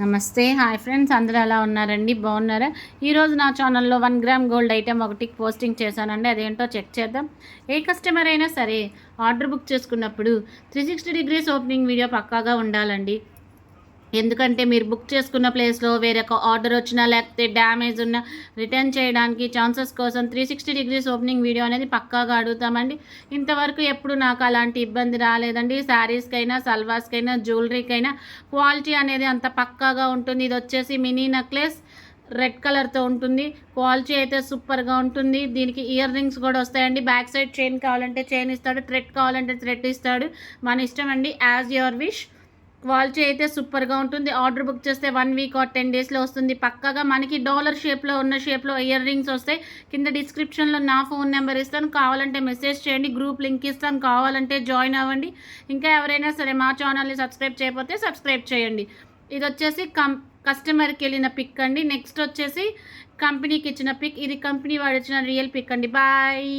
నమస్తే. Hi friends అందరూ ఎలా ఉన్నారండి? బాగున్నారా? ఈరోజు నా ఛానల్లో వన్ గ్రామ్ గోల్డ్ ఐటెం ఒకటి పోస్టింగ్ చేశానండి. అదేంటో చెక్ చేద్దాం. ఏ కస్టమర్ అయినా సరే ఆర్డర్ బుక్ చేసుకున్నప్పుడు three sixty degrees opening video పక్కాగా ఉండాలండి. ఎందుకంటే మీరు బుక్ చేసుకున్న ప్లేస్లో వేరొక ఆర్డర్ వచ్చినా లేకపోతే డ్యామేజ్ ఉన్నా రిటర్న్ చేయడానికి ఛాన్సెస్ కోసం three sixty degrees opening video అనేది పక్కాగా అడుగుతామండి. ఇంతవరకు ఎప్పుడు నాకు అలాంటి ఇబ్బంది రాలేదండి. శారీస్కైనా సల్వార్స్కైనా జ్యువెలరీకైనా క్వాలిటీ అనేది అంత పక్కాగా ఉంటుంది. ఇది వచ్చేసి మినీ నెక్లెస్ రెడ్ కలర్తో ఉంటుంది. క్వాలిటీ అయితే సూపర్గా ఉంటుంది. దీనికి ఇయర్ రింగ్స్ కూడా వస్తాయండి. బ్యాక్ సైడ్ చైన్ కావాలంటే చైన్ ఇస్తాడు. థ్రెడ్ కావాలంటే థ్రెడ్ ఇస్తాడు. మన ఇష్టం అండి యాజ్ యువర్ విష్. క్వాలిటీ అయితే సూపర్గా ఉంటుంది. ఆర్డర్ బుక్ చేస్తే వన్ వీక్ ఆర్ టెన్ డేస్లో వస్తుంది. పక్కాగా మనకి డాలర్ షేప్లో ఉన్న షేప్లో ఇయర్ రింగ్స్ వస్తాయి కింద డిస్క్రిప్షన్లో నా ఫోన్ నెంబర్ ఇస్తాను. కావాలంటే మెసేజ్ చేయండి. గ్రూప్ లింక్ ఇస్తాను. కావాలంటే జాయిన్ అవ్వండి. ఇంకా ఎవరైనా సరే మా ఛానల్ని సబ్స్క్రైబ్ చేయకపోతే సబ్స్క్రైబ్ చేయండి. ఇది వచ్చేసి కం కస్టమర్కి వెళ్ళిన పిక్ అండి. నెక్స్ట్ వచ్చేసి కంపెనీకి ఇచ్చిన పిక్. ఇది కంపెనీ వాడు ఇచ్చిన రియల్ పిక్ అండి. బాయ్.